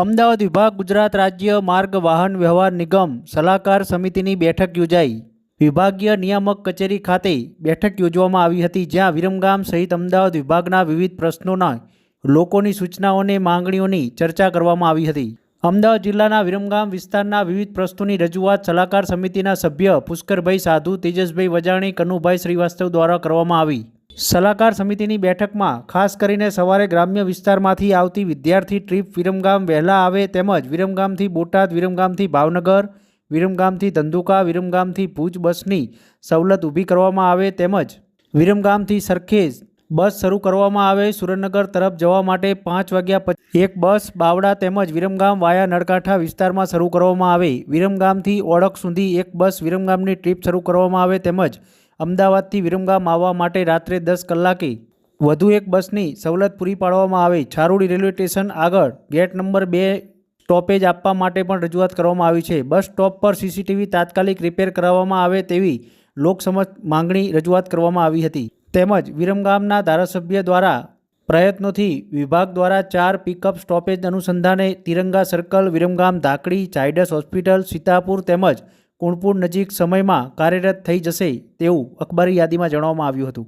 અમદાવાદ વિભાગ ગુજરાત રાજ્ય માર્ગ વાહન વ્યવહાર નિગમ સલાહકાર સમિતિની બેઠક યોજાઈ. વિભાગીય નિયામક કચેરી ખાતે બેઠક યોજવામાં આવી હતી, જ્યાં વિરમગામ સહિત અમદાવાદ વિભાગના વિવિધ પ્રશ્નોના લોકોની સૂચનાઓને માંગણીઓની ચર્ચા કરવામાં આવી હતી. અમદાવાદ જિલ્લાના વિરમગામ વિસ્તારના વિવિધ પ્રશ્નોની રજૂઆત સલાહકાર સમિતિના સભ્ય પુષ્કરભાઈ સાધુ, તેજસભાઈ વજાણી, કનુભાઈ શ્રીવાસ્તવ દ્વારા કરવામાં આવી. સલાહકાર સમિતિની બેઠકમાં ખાસ કરીને સવારે ગ્રામ્ય વિસ્તારમાંથી આવતી વિદ્યાર્થી ટ્રીપ વિરમગામ વહેલા આવે તેમજ વિરમગામથી બોટાદ, વિરમગામથી ભાવનગર, વિરમગામથી ધંધુકા, વિરમગામથી ભુજ બસની સવલત ઊભી કરવામાં આવે તેમજ વિરમગામથી સરખેજ બસ શરૂ કરવામાં આવે. સુરેન્દ્રનગર તરફ જવા માટે પાંચ વાગ્યા પછી એક બસ બાવડા તેમજ વિરમગામ વાયા નળકાંઠા વિસ્તારમાં શરૂ કરવામાં આવે. વિરમગામથી ઓળખ સુધી એક બસ વિરમગામની ટ્રીપ શરૂ કરવામાં આવે તેમજ અમદાવાદથી વિરમગામ આવવા માટે રાત્રે દસ કલાકે વધુ એક બસની સવલત પૂરી પાડવામાં આવે. છારોડી રેલવે સ્ટેશન આગળ ગેટ નંબર બે સ્ટોપેજ આપવા માટે પણ રજૂઆત કરવામાં આવી છે. બસ સ્ટોપ પર સીસીટીવી તાત્કાલિક રિપેર કરાવવામાં આવે તેવી લોકસમજ માંગણી રજૂઆત કરવામાં આવી હતી. તેમજ વિરમગામના ધારાસભ્ય દ્વારા પ્રયત્નોથી વિભાગ દ્વારા ચાર પિકઅપ સ્ટોપેજ અનુસંધાને તિરંગા સર્કલ, વિરમગામ ધાકડી ચાઇડસ હોસ્પિટલ, સીતાપુર તેમજ કુણપુર નજીક સમયમાં કાર્યરત થઈ જશે તેવું અખબારી યાદીમાં જણાવવામાં આવ્યું હતું.